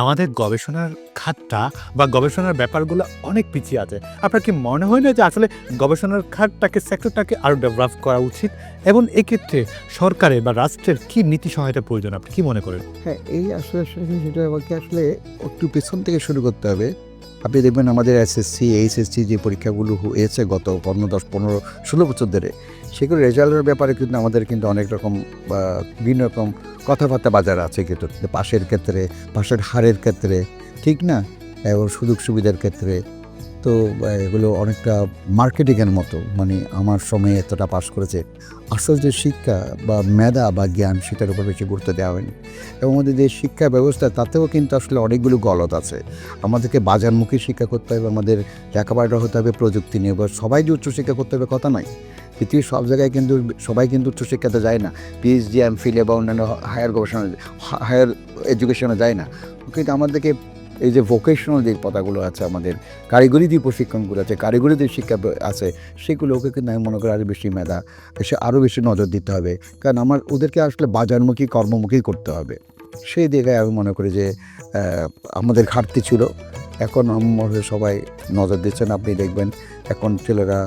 আমাদের গবেষণার খাতটা বা গবেষণার ব্যাপারগুলো অনেক পিছিয়ে আছে। আপনার কি মনে হয় না যে আসলে গবেষণার খাতটাকে, সেক্টরটাকে আরও ডেভেলপ করা উচিত? এবং এক্ষেত্রে সরকারের বা রাষ্ট্রের কি নীতি সহায়তা প্রয়োজন, আপনি কি মনে করেন? হ্যাঁ এই আসলে সেটা আমাকে আসলে একটু পেছন থেকে শুরু করতে হবে। আপনি দেখবেন আমাদের এসএসসি এইচএসসি যে পরীক্ষাগুলো হয়েছে গত পনেরো, দশ, পনেরো, ষোলো বছর ধরে, সেগুলো রেজাল্টের ব্যাপারে কিন্তু আমাদের কিন্তু অনেক রকম বা বিভিন্ন রকম কথাবার্তা বাজার আছে কিন্তু পাশের ক্ষেত্রে, পাশের হারের ক্ষেত্রে, ঠিক না? এবং সুযোগ সুবিধার ক্ষেত্রে। তো এগুলো অনেকটা মার্কেটিংয়ের মতো মানে আমার সময়ে এতটা পাশ করেছে। আসল যে শিক্ষা বা মেধা বা জ্ঞান, সেটার উপর বেশি গুরুত্ব দেওয়া হয়নি। এবং আমাদের যে শিক্ষা ব্যবস্থা, তাতেও কিন্তু আসলে অনেকগুলো গলত আছে। আমাদেরকে বাজারমুখী শিক্ষা করতে হবে, আমাদের লেখাপড়াটা হতে হবে, প্রযুক্তি নির্ভর সবাই যে উচ্চশিক্ষা করতে হবে, কথা নয়। পৃথিবীর সব জায়গায় কিন্তু সবাই কিন্তু উচ্চশিক্ষাতে যায় না। পিএইচডি এম ফিল বা অন্যান্য হায়ার গবেষণা হায়ার এডুকেশনে যায় না। কিন্তু আমাদেরকে এই যে ভোকেশনাল যে পদাগুলো আছে আমাদের, কারিগরি যে প্রশিক্ষণগুলো আছে, কারিগরি যে শিক্ষা আছে, সেগুলোকে কিন্তু আমি মনে করি আরও বেশি মেধা এসে আরও বেশি নজর দিতে হবে। কারণ আমার, ওদেরকে আসলে বাজারমুখী, কর্মমুখী করতে হবে। সেই জায়গায় আমি মনে করি যে আমাদের ঘাটতি ছিল। এখন আমার সবাই নজর দিচ্ছেন। আপনি দেখবেন এখন ছেলেরা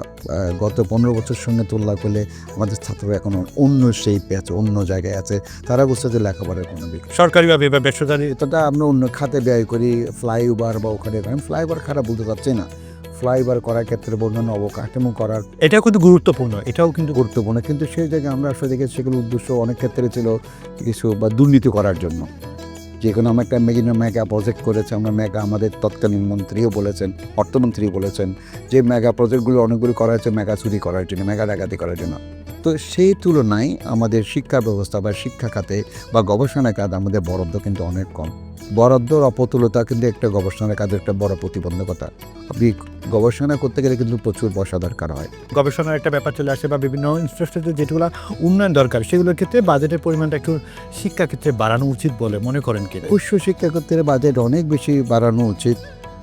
গত পনেরো বছর সঙ্গে তুলনা করলে আমাদের ছাত্ররা এখন অন্য শেপে আছে অন্য জায়গায় আছে। তারা বুঝতে যে লেখাপড়ার কোনো সরকারিভাবে বা বেসরকারি এতটা আমরা অন্য খাতে ব্যয় করি ফ্লাইওভার বা ওখানে ফ্লাইওভার খারাপ বলতে পারছি না। ফ্লাইওভার করার ক্ষেত্রে অন্যান্য অবকাঠামো করার এটাও কিন্তু গুরুত্বপূর্ণ এটাও কিন্তু গুরুত্বপূর্ণ। কিন্তু সেই জায়গায় আমরা আসলে দেখেছি সেগুলো উদ্দেশ্য অনেক ক্ষেত্রে ছিল কিছু বা দুর্নীতি করার জন্য। যে কোনো আমরা একটা মেগিনা মেগা প্রজেক্ট করেছে, আমরা মেগা আমাদের তৎকালীন মন্ত্রীও বলেছেন অর্থমন্ত্রী বলেছেন যে মেগা প্রজেক্টগুলো অনেকগুলো করা হয়েছে মেগা চুরি করার জন্য মেগা ডাকাতি করার জন্য। তো সেই তুলনায় আমাদের শিক্ষা ব্যবস্থা বা শিক্ষা খাতে বা গবেষণা খাতে আমাদের বরাদ্দ কিন্তু অনেক কম। বরাদ্দর অপতুলতা কিন্তু একটা গবেষণার কাজের একটা বড় প্রতিবন্ধকতা। আপনি গবেষণা করতে গেলে কিন্তু প্রচুর পয়সা দরকার হয়। গবেষণার একটা ব্যাপার চলে আসে বা বিভিন্ন ইনফ্রাস্ট্রাকচার যেগুলো উন্নয়ন দরকার সেগুলোর ক্ষেত্রে বাজেটের পরিমাণটা একটু শিক্ষা ক্ষেত্রে বাড়ানো উচিত বলে মনে করেন কি উচ্চ শিক্ষা ক্ষেত্রে বাজেট অনেক বেশি বাড়ানো উচিত।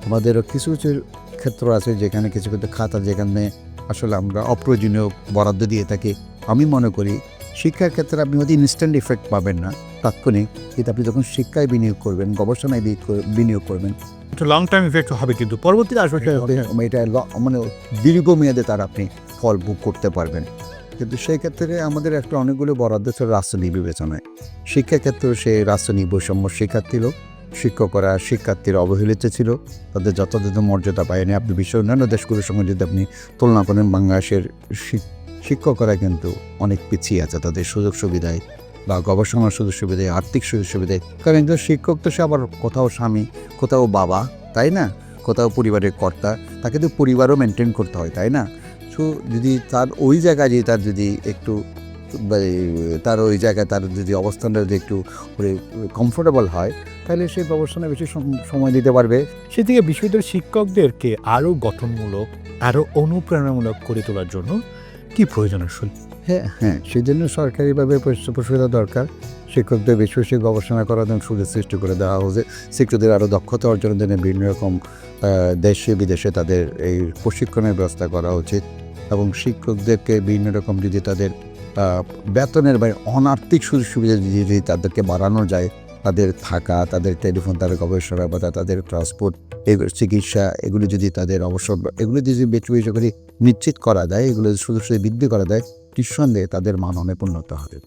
আমাদের কিছু কিছু ক্ষেত্র আছে যেখানে কিছু কিছু খাতা যেখানে আসলে আমরা অপ্রয়োজনীয় বরাদ্দ দিয়ে থাকি। আমি মনে করি শিক্ষার ক্ষেত্রে আপনি হয়তো ইনস্ট্যান্ট ইফেক্ট পাবেন না। তাৎক্ষণিক কিন্তু আপনি যখন শিক্ষায় বিনিয়োগ করবেন গবেষণায় বিনিয়োগ করবেন একটু লং টাইম ইফেক্ট হবে কিন্তু পরবর্তীতে আসবে এটা মানে দীর্ঘমেয়াদে তার আপনি ফল ভোগ করতে পারবেন। কিন্তু সেই ক্ষেত্রে আমাদের একটা অনেকগুলো বরাদ্দ ছিল রাষ্ট্রনীতি বিবেচনায়। শিক্ষাক্ষেত্রেও সে রাষ্ট্রনীতি বৈষম্য শিক্ষার্থী ছিল শিক্ষকরা শিক্ষার্থীরা অবহেলিত ছিল তাদের যথাযথ মর্যাদা পায়নি। আপনি বিশ্ব অন্যান্য দেশগুলোর সঙ্গে যদি আপনি তুলনা করেন বাংলাদেশের শিক- শিক্ষকরা কিন্তু অনেক পিছিয়ে আছে তাদের সুযোগ সুবিধায় বা গবেষণার সুযোগ সুবিধায় আর্থিক সুযোগ সুবিধায় কারণ একজন শিক্ষক তো সে আবার কোথাও স্বামী কোথাও বাবা তাই না? কোথাও পরিবারের কর্তা তাকে তো পরিবারও মেনটেন করতে হয় তাই না? সো যদি তার ওই জায়গায় যদি তার যদি একটু মানে, তার ওই জায়গায় তার যদি অবস্থানটা যদি একটু কমফোর্টেবল হয় তাহলে সেই গবেষণা বেশি সময় দিতে পারবে। সেদিকে বিশ্ববিদ্যালয়ের শিক্ষকদেরকে আরও গঠনমূলক আরও অনুপ্রেরণামূলক করে তোলার জন্য কি প্রয়োজন আসলে? হ্যাঁ হ্যাঁ সেই জন্য সরকারিভাবে প্রসুবিধা দরকার। শিক্ষকদের বেশি গবেষণা করার জন্য সুযোগ সৃষ্টি করে দেওয়া হচ্ছে শিক্ষকদের আরও দক্ষতা অর্জনের জন্য বিভিন্ন রকম দেশে বিদেশে তাদের এই প্রশিক্ষণের ব্যবস্থা করা উচিত এবং শিক্ষকদেরকে বিভিন্ন রকম যদি তাদের বেতনের বা অনার্থিক সুযোগ সুবিধা যদি তাদেরকে বাড়ানো যায়, তাদের থাকা, তাদের টেলিফোন, তাদের গবেষণা বা তাদের ট্রান্সপোর্ট এগুলো চিকিৎসা, এগুলো যদি তাদের অবসর, এগুলো যদি বেশি করে নিশ্চিত করা যায়, এগুলো সুযোগ সুবিধা বৃদ্ধি করা যায় নিঃসন্দেহে তাদের মান অনেক উন্নত হবে।